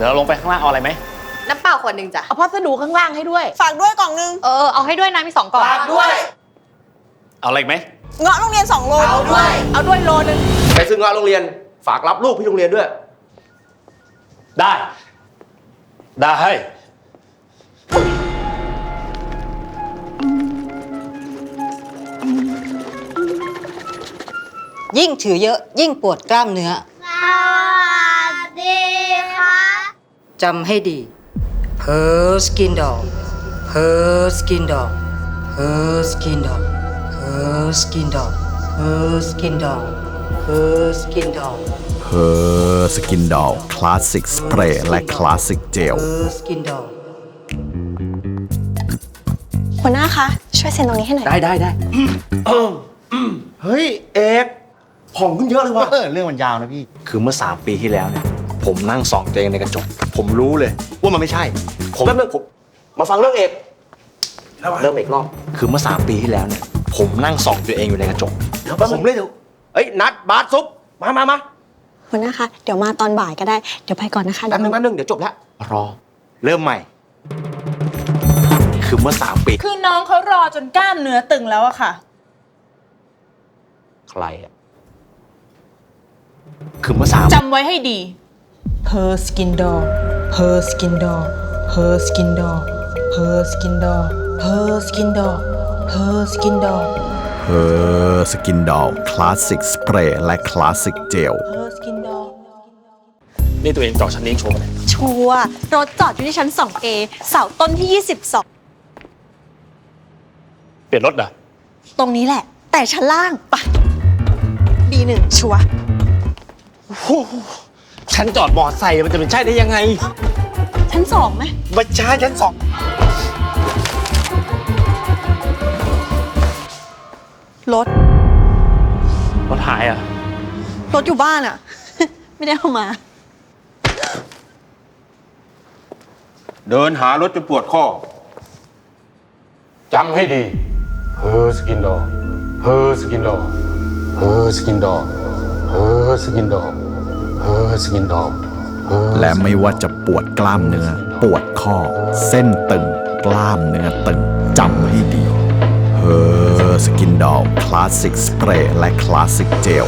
ดี๋ยวเราลงไปข้างล่างเอาอะไรไหมน้ำเปล่าขวดหนึ่งจ้ะเอาพัสดุข้างล่างให้ด้วย ฝากด้วยกล่องนึง เออเอาให้ด้วยนะมีสองกล่อง เอาอะไรอีกไหมเงาะโรงเรียน2โลเอาด้วย เอาด้วยโลนึง ไปซื้อเงาะโรงเรียน ฝากรับลูกพี่โรงเรียนด้วย ได้ ได้ให้ยิ่งถือเยอะยิ่งปวดกล้ามเนื้อ จำให้ดีเพอร์สกินดอเพอร์สกินดอเพอร์สกินดอเพอร์สกินดอเพอร์สกินดอเพอร์สกินดอเพอร์สกินดอลคลาสสิกสเปรย์และคลาสสิกเจลเพอร์สกินดอหัวหน้าคะ ช่วยเซ็นตรงนี้ให้หน่อย ได้ได้ได้เฮ้ย เอกผ่องขึ้นเยอะเลยว่ะเออเรื่องมันยาวนะพี่ คือเมื่อ 3 ปีที่แล้วเนี่ย ผมนั่งส่องตัวเองในกระจก ผมรู้เลย ว่ามันไม่ใช่ ผมแป๊บนึงผมมาฟังเรื่องเอกเริ่มเอกรอบคือเมื่อ3ปีที่แล้วเนี่ย ผมนั่งส่องตัวเองอยู่ในกระจกเดี๋ยวผมเลยเดี๋ยวเอ้ยนัดบาสซุปมามามาหัวหน้าคะเดี๋ยวมาตอนบ่ายก็ได้ เดี๋ยวไปก่อนนะคะแป๊บนึงแป๊บนึงเดี๋ยวจบแล้วรอ เริ่มใหม่ คือเมื่อ3ปีคือน้องเขารอจนกล้ามเนื้อตึงแล้วอะค่ะ ใครอะคือเมื่อสามจำไว้ให้ดี Per Skin Door Per Skin Door Per Skin Door Per Skin Door Per Skin Door Per Skin Door เพอร์สกินดอลคลาสสิกสเปรย์และคลาสสิกเจล Per Skin Door นี่ตัวเองจอดชั้นนี้โชว์มาเลยชัวร์รถจอดอยู่ที่ชั้น 2A เสาต้นที่เปลี่ยนรถเหรอ22ตรงนี้แหละ แต่ชั้นล่างปะ B1 ชัวร์ ฉันจอดมอไซค์มันจะเป็นใช่ได้ยังไงชั้น2ไหมไม่ใช่ชั้นสองรถ รถหายอะ รถอยู่บ้านอะไม่ได้เอามา เดินหารถจนปวดข้อจำให้ดีเฮอร์สกินดอเฮอร์สกินดอเฮอร์สกินดอเฮอร์สกินดอเฮอร์สกินดอ และไม่ว่าจะปวดกล้ามเนื้อ ปวดข้อ เส้นตึง กล้ามเนื้อตึงจำให้ดี เฮอร์สกินดอลคลาสสิกสเปรย์และคลาสสิกเจล